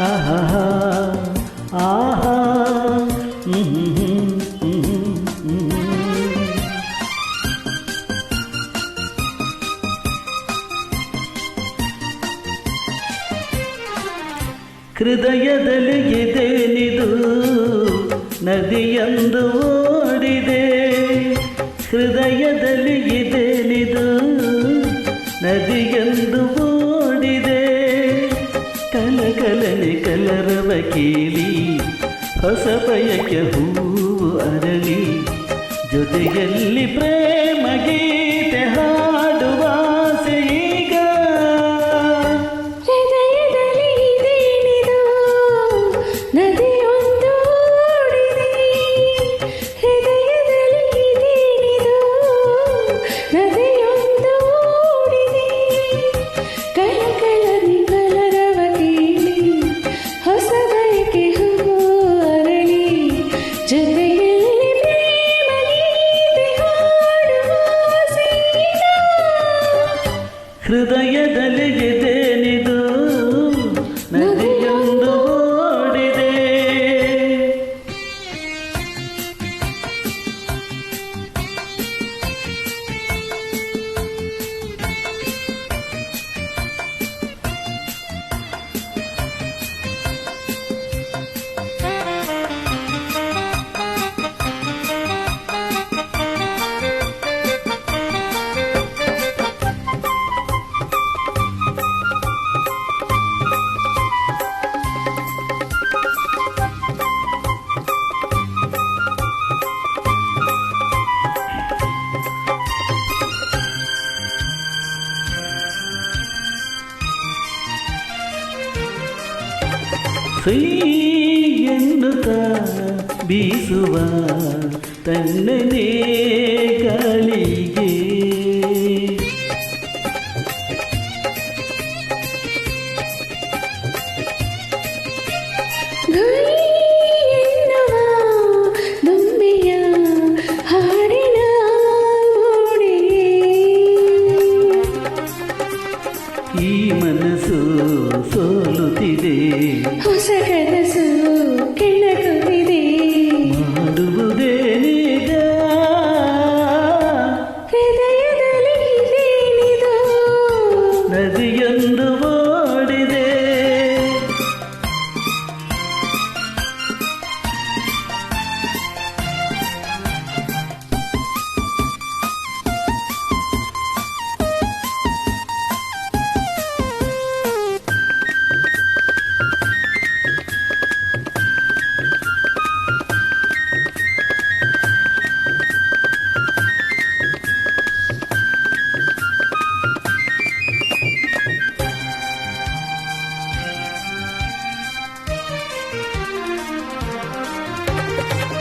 ಆಹಾ ಆಹಾ ಹೃದಯದಲ್ಲಿ ಇದೇನಿದು ನದಿಯಂದು ಓಡಿದೆ. ಹೃದಯದಲ್ಲಿ ಇದೇನಿದು ನದಿ ಬೆಳೀಲಿ ಹೊಸ ಬಯಕೆ ಹೂವು ಅರಳಿ ಜೊತೆಯಲ್ಲಿ ಪ್ರೇಮ ಗೀತೆ ಹಾಡುವ ಹೃದಯದಲ್ಲಿ ಎನ್ನುತ್ತ ಬೀಸುವ ತನ್ನನೇ ಗಳಿಗೆ Good.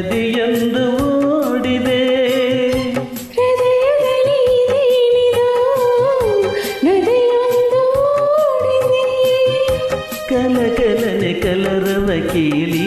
ನದಿಯಂದು ಓಡಿದೆ ಕಲಕಲನೆ ಕಲರವ ಕೀಲಿ